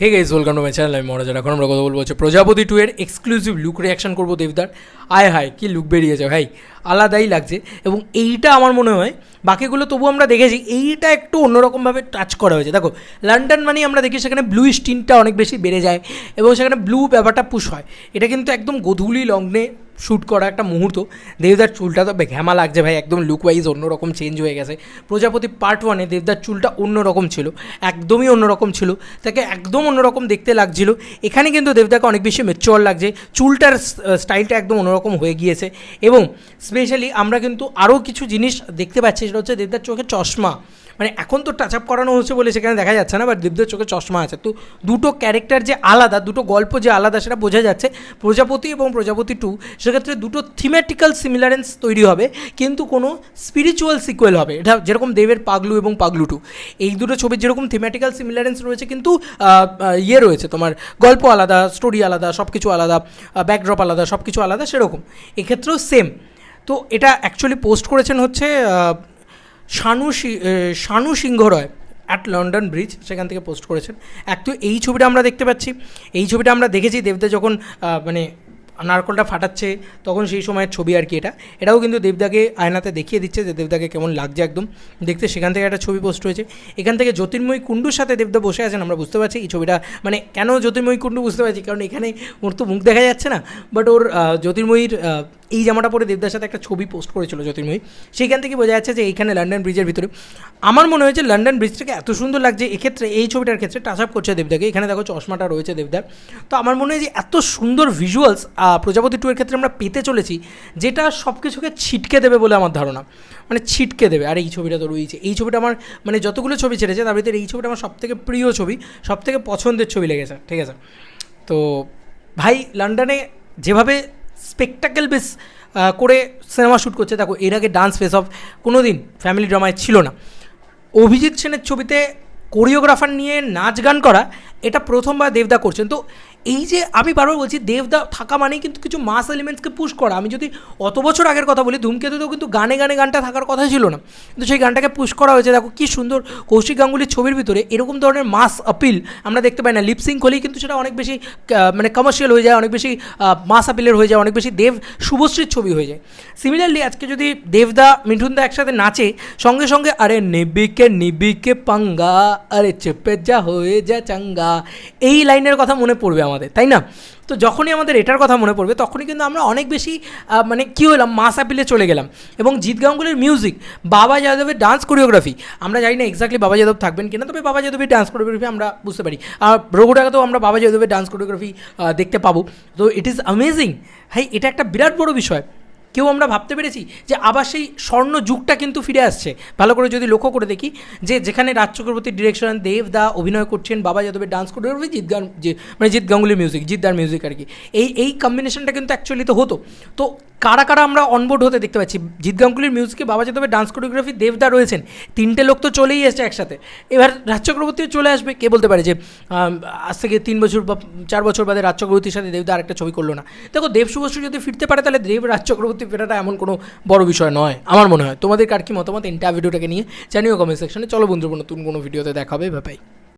Hey guys welcome to my channel আমি মহারাজার এখন আমরা কথা বলব হচ্ছে প্রজাপতি টু এর এক্সক্লুসিভ লুক রিয়াকশন করব দেবদার। আয় হায়, কি লুক বেরিয়েছে, ভাই। আলাদাই লাগছে এবং এইটা আমার মনে হয়, বাকিগুলো তবু আমরা দেখেছি, এইটা একটু অন্যরকমভাবে টাচ করা হয়েছে। দেখো লন্ডন মানে আমরা দেখি সেখানে ব্লু স্টিনটা অনেক বেশি বেড়ে যায় এবং সেখানে ব্লু ব্যাপারটা পুশ হয়। এটা কিন্তু একদম গধূলি লগ্নে শ্যুট করা একটা মুহূর্ত। দেবদার চুলটা তো ঘ্যামা লাগছে ভাই, একদম লুক ওয়াইজ অন্যরকম চেঞ্জ হয়ে গেছে। প্রজাপতি পার্ট ওয়ানে দেবদার চুলটা অন্যরকম ছিল, একদমই অন্যরকম ছিল, তাকে একদম অন্যরকম দেখতে লাগছিল। এখানে কিন্তু দেবদাকে অনেক বেশি মেচুয়ার লাগছে। চুলটার স্টাইলটা একদম অন্যরকম হয়ে গিয়েছে এবং স্পেশালি আমরা কিন্তু আরও কিছু জিনিস দেখতে পাচ্ছি, সেটা হচ্ছে দেবদার চোখে চশমা। মানে এখন তো টাচ আপ করানো হচ্ছে বলে সেখানে দেখা যাচ্ছে না বাট দেবদের চোখে চশমা আছে। তো দুটো ক্যারেক্টার যে আলাদা, দুটো গল্প যে আলাদা, সেটা বোঝা যাচ্ছে। প্রজাপতি এবং প্রজাপতি টু সেক্ষেত্রে দুটো থিমেটিক্যাল সিমিলারেন্স তৈরি হবে, কিন্তু কোনো স্পিরিচুয়াল সিকুয়েল হবে। এটা যেরকম দেবের পাগলু এবং পাগলু টু এই দুটো ছবির যেরকম থিমেটিক্যাল সিমিলারেন্স রয়েছে, কিন্তু ইয়ে রয়েছে তোমার, গল্প আলাদা স্টোরি আলাদা সব কিছু আলাদা ব্যাকড্রপ আলাদা সব কিছু আলাদা, সেরকম। এক্ষেত্রেও সেম তো এটা অ্যাকচুয়ালি পোস্ট করেছেন হচ্ছে Shanu Shanu Singha Roy at London bridge সেখান থেকে পোস্ট করেছেন। এক তো এই ছবিটা আমরা দেখতে পাচ্ছি। এই ছবিটা আমরা দেখেছি দেবদা যখন মানে নারকলটা ফাটাচ্ছে, তখন সেই সময়ের ছবি আর কি এটা। এটাও কিন্তু দেবদাকে আয়নাতে দেখিয়ে দিচ্ছে যে দেবদাকে কেমন লাগছে একদম। দেখতে সেখান থেকে একটা ছবি পোস্ট হয়েছে। এখান থেকে জ্যোতির্ময়ী কুণ্ডুর সাথে দেবদা বসে আছেন, আমরা বুঝতে পারছি এই ছবিটা মানে কেন জ্যোতির্ময়ী কুণ্ডু বুঝতে পারছি? কারণ এখানে ওর তো মুখ দেখা যাচ্ছে না। বাট ওর জ্যোতির্ময়ীর এই জামাটা পরে দেবদার সাথে একটা ছবি পোস্ট করেছিল জ্যোতির্ময়ী। সেইখান থেকে বোঝা যাচ্ছে যে এইখানে লন্ডন ব্রিজের ভিতরে। আমার মনে হয়েছে লন্ডন ব্রিজটাকে এত সুন্দর লাগছে, এক্ষেত্রে এই ছবিটার ক্ষেত্রে টাচ আপ করছে দেবদাকে। এখানে দেখো চশমাটা রয়েছে দেবদার। তো আমার মনে হয় যে এত সুন্দর ভিজুয়ালস প্রজাপতি টু এর ক্ষেত্রে আমরা পেতে চলেছি, যেটা সব কিছুকে ছিটকে দেবে বলে আমার ধারণা। মানে ছিটকে দেবে। আর, এই ছবিটা তো রয়েছে। এই ছবিটা আমার মানে যতগুলো ছবি ছেড়েছে, তার ভিতরে এই ছবিটা আমার সবথেকে প্রিয় ছবি, সবথেকে পছন্দের ছবি লেগেছে। ঠিক আছে? তো ভাই লন্ডনে যেভাবে স্পেকটাকেল বেস করে সিনেমা শ্যুট করছে, দেখো, এর আগে ডান্স ফেস অফ কোনো দিন ফ্যামিলি ড্রামায় ছিল না। অভিজিৎ সেনের ছবিতে কোরিওগ্রাফার নিয়ে নাচ গান করা, এটা প্রথমবার দেবদা করছেন। তো এই যে আমি বারবার বলছি দেবদা থাকা মানেই কিন্তু কিছু মাস এলিমেন্টসকে পুশ করা। আমি যদি অত বছর আগের কথা বলি ধূমকেতুতেও কিন্তু গানে গানে গানটা থাকার কথা ছিল না। কিন্তু সেই গানটাকে পুশ করা হয়েছে, দেখো কি সুন্দর কৌশিক গাঙ্গুলির ছবির ভিতরে এরকম ধরনের মাস আপিল আমরা দেখতে পাই না। লিপসিং হলেই কিন্তু সেটা অনেক বেশি মানে কমার্শিয়াল হয়ে যায়, অনেক বেশি মাস আপিলের হয়ে যায়, অনেক বেশি দেব শুভশ্রীর ছবি হয়ে যায়। সিমিলারলি আজকে যদি দেবদা মিঠুনদা একসাথে নাচে, সঙ্গে সঙ্গে, আরে নিবিকে নিবিকে পাঙ্গা, আরে চেপে যা হয়ে যা চাঙ্গা, এই লাইনের কথা মনে পড়বে আমাদের, তাই না? তো যখনই আমাদের এটার কথা মনে পড়বে, তখনই কিন্তু আমরা অনেক বেশি মানে কী হলাম, মাস অ্যাপিলে চলে গেলাম। এবং জিৎ গাঙ্গুলির মিউজিক বাবা যাদবের ডান্স কোরিওগ্রাফি আমরা জানি না এক্স্যাক্টলি বাবা যাদব থাকবেন কিনা, তবে বাবা যাদবের ডান্স কোরিওগ্রাফি আমরা বুঝতে পারি। আর রঘুটাকেও আমরা বাবা যাদবের ডান্স কোরিওগ্রাফি দেখতে পাবো। তো ইট ইজ অ্যামেজিং হাই এটা একটা বিরাট বড় বিষয়। কেউ আমরা ভাবতে পেরেছি যে আবার সেই স্বর্ণ যুগটা কিন্তু ফিরে আসছে। ভালো করে যদি লক্ষ্য করে দেখি যে যেখানে রাজ চক্রবর্তীর ডিরেকশন দেব দা অভিনয় করছেন, বাবা যাদবের ডান্স কোরিওগ্রাফি জিৎ গান মানে জিৎ গাঙ্গুলির মিউজিক জিৎদার মিউজিক আর কি। এই এই কম্বিনেশনটা কিন্তু অ্যাকচুয়ালি তো হতো। তো কারা কারা আমরা অনবোর্ড হতে দেখতে পাচ্ছি? জিৎ গাঙ্গুলির মিউজিকে বাবা যাদবের ডান্স কোরিওগ্রাফি দেবদা রয়েছেন। তিনটে লোক তো চলেই এসছে একসাথে। এবার রাজ চক্রবর্তীও চলে আসবে। কে বলতে পারে যে আজ থেকে তিন বছর বা চার বছর বাদে রাজ চক্রবর্তীর সাথে দেবদা আরেকটা ছবি করল না। দেখো, দেব শুভশ্রী যদি ফিরতে পারে, তাহলে দেব রাজ চক্রবর্তী ফেরাটা এমন কোনো বড় বিষয় নয়, আমার মনে হয়। তোমাদের কার কি মতামত? ইন্টার ভিডিওটাকে নিয়ে জানিও কমেন্ট সেকশনে চলো বন্ধুর, নতুন কোনো ভিডিওতে দেখাবে ব্যাপাই